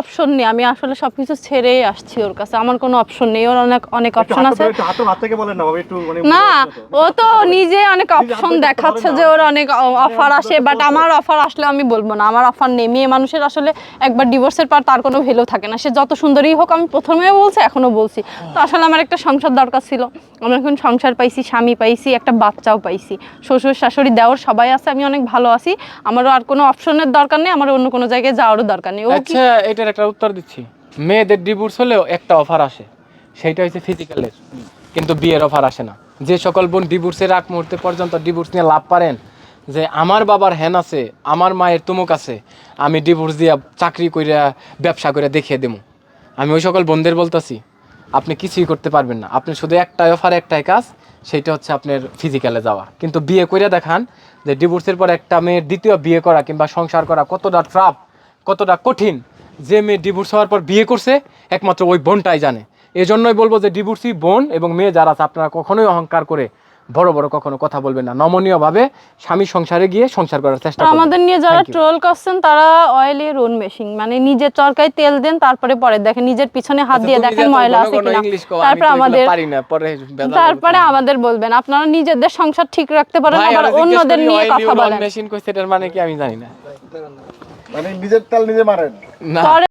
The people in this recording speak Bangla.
অপশন নেই। আমি আসলে সবকিছু ছেড়েই আসছি ওর কাছে। আমার কোনো অপশন নেই। ওর অনেক অনেক অপশন আছে। ধরে একটু হাতে হাত থেকে বলেন না বাবা একটু মানে। ও তো নিজে অনেক অপশন দেখাচ্ছে যে ওর অনেক অফার আসে বাট আমার অফার আসলে আমি বলব না। আমার অফার নেই। মেয়ে মানুষের আসলে একবার ডিভোর্সের পর তার কোনো ভ্যালু থাকে না। সে যত সুন্দরই হোক আমি প্রথমেও বলছি এখনও বলছি। তো আসলে আমার একটা সংসার দরকার ছিল। আমি এখন সংসার পাইছি স্বামী পাইছি একটা বাচ্চাও পাইছি। শ্বশুর শাশুড়ি দেওর সবাই আছে আমি অনেক ভালো আছি। আমারও আর কোনো অপশনের দরকার নেই। আমার অন্য কোনো জায়গায় যাওয়ারও দরকার নেই। ও আচ্ছা এটার একটা উত্তর দিচ্ছি। মেয়েদের ডিভোর্স হলেও একটা অফার আসে। সেইটা হচ্ছে ফিজিক্যালের কিন্তু বিয়ের অফার আসে না। যে সকল বোন ডিভোর্সের আগ মুহূর্তে পর্যন্ত ডিভোর্স নিয়ে লাভ পারেন, যে আমার বাবার হ্যান আছে, আমার মায়ের তুমুক আছে, আমি ডিভোর্স দিয়া চাকরি কইরা ব্যবসা করে দেখিয়ে দেবো আমি ওই সকল বোনদের বলতেছি, আপনি কিছুই করতে পারবেন না। আপনি শুধু একটাই অফার একটাই কাজ, সেইটা হচ্ছে আপনার ফিজিক্যালে যাওয়া। কিন্তু বিয়ে করে দেখান যে ডিভোর্সের পর একটা মেয়ের দ্বিতীয় বিয়ে করা কিংবা সংসার করা কতটা ট্রাপ কতটা কঠিন যে মেয়ে ডিভোর্স হওয়ার পর বিয়ে করছে, একমাত্র ওই বোনটাই জানে। এজন্যই জন্যই বলব যে ডিভোর্সি বোন এবং মেয়ে যারা আছে, আপনারা কখনোই অহংকার করে বড় বড় কখনো কথা বলবেন না। নমনীয়ভাবে স্বামী সংসারে গিয়ে সংসার করার চেষ্টা করবেন। আমাদের নিয়ে যারা ট্রোল করছেন তারা অয়েলের রোন মেশিন মানে নিজের চরকায় তেল দেন তারপরে পরে দেখেন নিজের পিছনে হাত আচ্ছা, দিয়ে দেখেন ময়লা আছে কিনা। তারপর আমাদের পারি না, পরে তারপরে আমাদের বলবেন আপনারা নিজেদের সংসার ঠিক রাখতে পারেন আবার অন্যদের নিয়ে কথা বলেন। machine কইছে, এটার মানে কি আমি জানি না। মানে নিজের তেল নিজে মারেন। না।